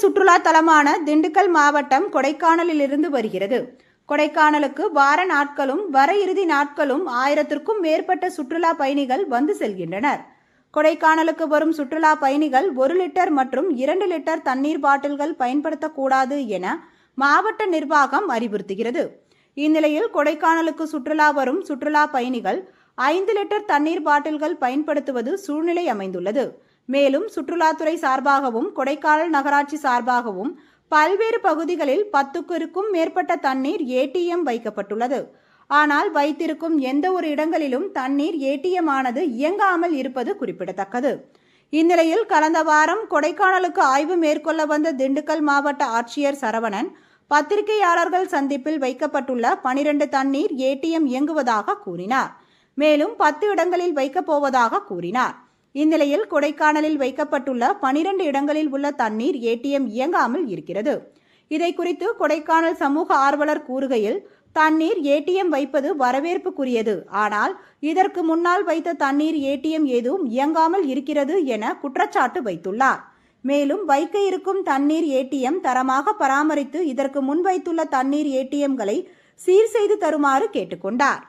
சுற்றுலா தலமான திண்டுக்கல் மாவட்டம் கொடைக்கானலில் இருந்து வருகிறது. கொடைக்கானலுக்கு வார நாட்களும் வர இறுதி நாட்களும் ஆயிரத்திற்கும் மேற்பட்ட சுற்றுலா பயணிகள் வந்து செல்கின்றனர். கொடைக்கானலுக்கு வரும் சுற்றுலா பயணிகள் ஒரு லிட்டர் மற்றும் இரண்டு லிட்டர் தண்ணீர் பாட்டில்கள் பயன்படுத்தக்கூடாது என மாவட்ட நிர்வாகம் அறிவுறுத்துகிறது. இந்நிலையில் கொடைக்கானலுக்கு சுற்றுலா வரும் சுற்றுலா பயணிகள் ஐந்து லிட்டர் தண்ணீர் பாட்டில்கள் பயன்படுத்துவது சூழ்நிலை அமைந்துள்ளது. மேலும் சுற்றுலாத்துறை சார்பாகவும் கொடைக்கானல் நகராட்சி சார்பாகவும் பல்வேறு பகுதிகளில் பத்துக்குருக்கும் மேற்பட்ட தண்ணீர் ஏடிஎம் வைக்கப்பட்டுள்ளது. ஆனால் வைத்திருக்கும் எந்த ஒரு இடங்களிலும் தண்ணீர் ஏடிஎம் ஆனது இயங்காமல் இருப்பது குறிப்பிடத்தக்கது. இந்நிலையில் கடந்த வாரம் கொடைக்கானலுக்கு ஆய்வு மேற்கொள்ள வந்த திண்டுக்கல் மாவட்ட ஆட்சியர் சரவணன் பத்திரிகையாளர்கள் சந்திப்பில் வைக்கப்பட்டுள்ள பனிரெண்டு தண்ணீர் ஏடிஎம் இயங்குவதாக கூறினார். மேலும் பத்து இடங்களில் வைக்கப் போவதாக கூறினார். இந்நிலையில் கொடைக்கானலில் வைக்கப்பட்டுள்ள பனிரெண்டு இடங்களில் உள்ள தண்ணீர் ஏடிஎம் இயங்காமல் இருக்கிறது. இதை குறித்து கொடைக்கானல் சமூக ஆர்வலர் கூறுகையில் தண்ணீர் ஏடிஎம் வைப்பது வரவேற்புக்குரியது. ஆனால் இதற்கு முன்னால் வைத்த தண்ணீர் ஏடிஎம் எதுவும் இயங்காமல் இருக்கிறது என குற்றச்சாட்டு வைத்துள்ளார். மேலும் வைக்க இருக்கும் தண்ணீர் ஏடிஎம் தரமாக பராமரித்து இதற்கு முன் வைத்துள்ள தண்ணீர் ஏடிஎம்களை சீர் செய்து தருமாறு கேட்டுக்கொண்டார்.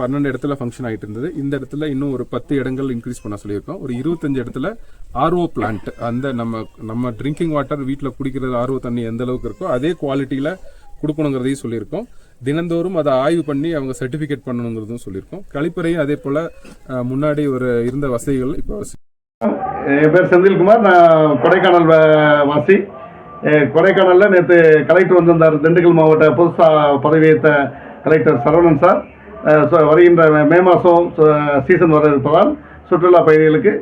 பன்னெண்டு இடத்துல ஃபங்க்ஷன் ஆகிட்டு இருந்தது. இந்த இடத்துல இன்னும் ஒரு பத்து இடங்கள் இன்க்ரீஸ் பண்ண சொல்லியிருக்கோம். ஒரு இருபத்தஞ்சு இடத்துல ஆர்ஓ பிளான்ட் அந்த நம்ம நம்ம ட்ரிங்கிங் வாட்டர் வீட்டில் குடிக்கிறது ஆர்ஓ தண்ணி எந்த அளவுக்கு இருக்கோ அதே குவாலிட்டியில் கொடுக்கணுங்கிறதையும் சொல்லியிருக்கோம். தினந்தோறும் அதை ஆய்வு பண்ணி அவங்க சர்டிஃபிகேட் பண்ணணுங்கிறதும் சொல்லியிருக்கோம். கழிப்பறையும் அதே போல் முன்னாடி ஒரு இருந்த வசதிகள் இப்போ என் பேர் செந்தில்குமார். நான் கொடைக்கானல் வாசி. கொடைக்கானலில் நேற்று கலெக்டர் வந்திருந்தார். திண்டுக்கல் மாவட்ட புதுசாக பதவியேற்ற கலெக்டர் சரவணன் சார். வருகின்ற மே மாதம் சீசன் வர இருப்பதால் சுற்றுலா பயணிகளுக்கு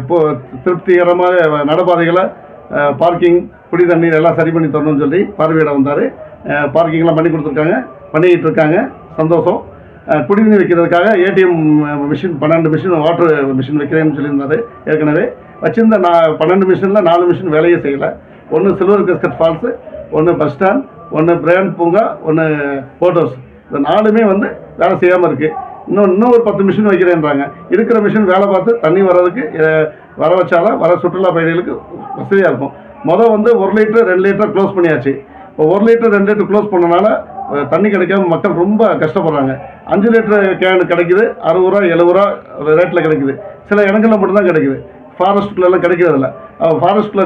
இப்போ திருப்திகரமாக நடைபாதைகளை பார்க்கிங் குடி தண்ணீர் எல்லாம் சரி பண்ணி தரணும்னு சொல்லி பார்வையிட வந்தார். பார்க்கிங்லாம் பண்ணி கொடுத்துருக்காங்க பண்ணிக்கிட்டு இருக்காங்க. சந்தோஷம். குடிநீர் வைக்கிறதுக்காக ஏடிஎம் மிஷின் பன்னெண்டு மிஷின் வாட்ரு மிஷின் வைக்கிறேன்னு சொல்லியிருந்தாரு ஏற்கனவே. வச்சிருந்த நான் பன்னெண்டு மிஷினில் நாலு மிஷின் வேலையே செய்யலை. ஒன்று சில்வர் கஸ்கட் ஃபால்ஸு ஒன்று பஸ் ஸ்டாண்ட் ஒன்று பிரயான் பூங்கா ஒன்று போட் ஹவுஸ். இந்த நாலுமே வந்து வேலை செய்யாமல் இருக்குது இன்னும் இன்னும் ஒரு பத்து மிஷின் வைக்கிறேன்றாங்க. இருக்கிற மிஷின் வேலை பார்த்து தண்ணி வர்றதுக்கு வர வச்சாலும் வர சுற்றுலா பயணிகளுக்கு வசதியாக இருக்கும். மொதல் வந்து ஒரு லிட்டர் ரெண்டு லிட்டர் க்ளோஸ் பண்ணியாச்சு. இப்போ ஒரு லிட்டர் ரெண்டு லிட்டர் க்ளோஸ் பண்ணனால தண்ணி கிடைக்காம மக்கள் ரொம்ப கஷ்டப்படுறாங்க. அஞ்சு லிட்டர் கேனு கிடைக்குது அறுபது ரூபா எழுபது ரூபா ரேட்டில் கிடைக்குது. சில இடங்களில் மட்டும்தான் கிடைக்குது. ஃபாரஸ்ட்டுக்குள்ள கிடைக்கிறதில்ல. ஃபாரஸ்ட்டில்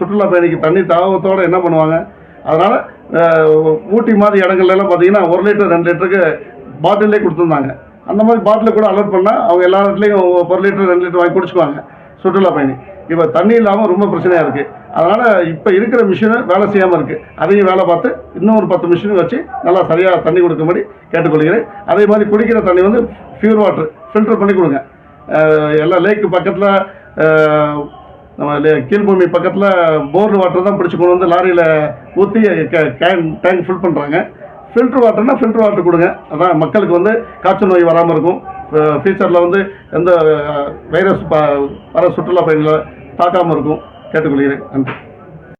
சுற்றுலா பயணிக்கு தண்ணி தாகத்தோடு என்ன பண்ணுவாங்க? அதனால் ஊட்டி மாதிரி இடங்கள்லாம் பார்த்தீங்கன்னா ஒரு லிட்டர் ரெண்டு லிட்டருக்கு பாட்டிலே கொடுத்துருந்தாங்க. அந்த மாதிரி பாட்டில் கூட அலோட் பண்ணால் அவங்க எல்லா இடத்துலையும் ஒரு லிட்டர் ரெண்டு லிட்டர் வாங்கி குடிச்சுக்குவாங்க. சுற்றுலா பயணி. இப்போ தண்ணி இல்லாமல் ரொம்ப பிரச்சனையாக இருக்குது அதனால் இப்போ இருக்கிற மிஷினு வேலை செய்யாமல் இருக்குது அதையும் வேலை பார்த்து இன்னும் ஒரு பத்து மிஷின் வச்சு நல்லா சரியாக தண்ணி கொடுக்கும்படி கேட்டுக்கொள்கிறேன். அதே மாதிரி குடிக்கிற தண்ணி வந்து பியூர் வாட்டர் ஃபில்டர் பண்ணி கொடுங்க. எல்லா லேக்கு பக்கத்தில் நம்ம கீழ்பூமி பக்கத்தில் போர்டு வாட்டர் தான் பிடிச்சி கொண்டு வந்து லாரியில் ஊற்றி கேன் டேங்க் ஃபில் பண்ணுறாங்க ஃபில்டர் வாட்டர்னா ஃபில்டர் வாட்டர் கொடுங்க. அதான் மக்களுக்கு வந்து காய்ச்சல் நோய் வராமல் இருக்கும். ஃபியூச்சரில் வந்து எந்த வைரஸ் வர சுற்றுலா பயணிகளை தாக்காமல் இருக்கும். கேட்டுக்கொள்கிறேன். நன்றி.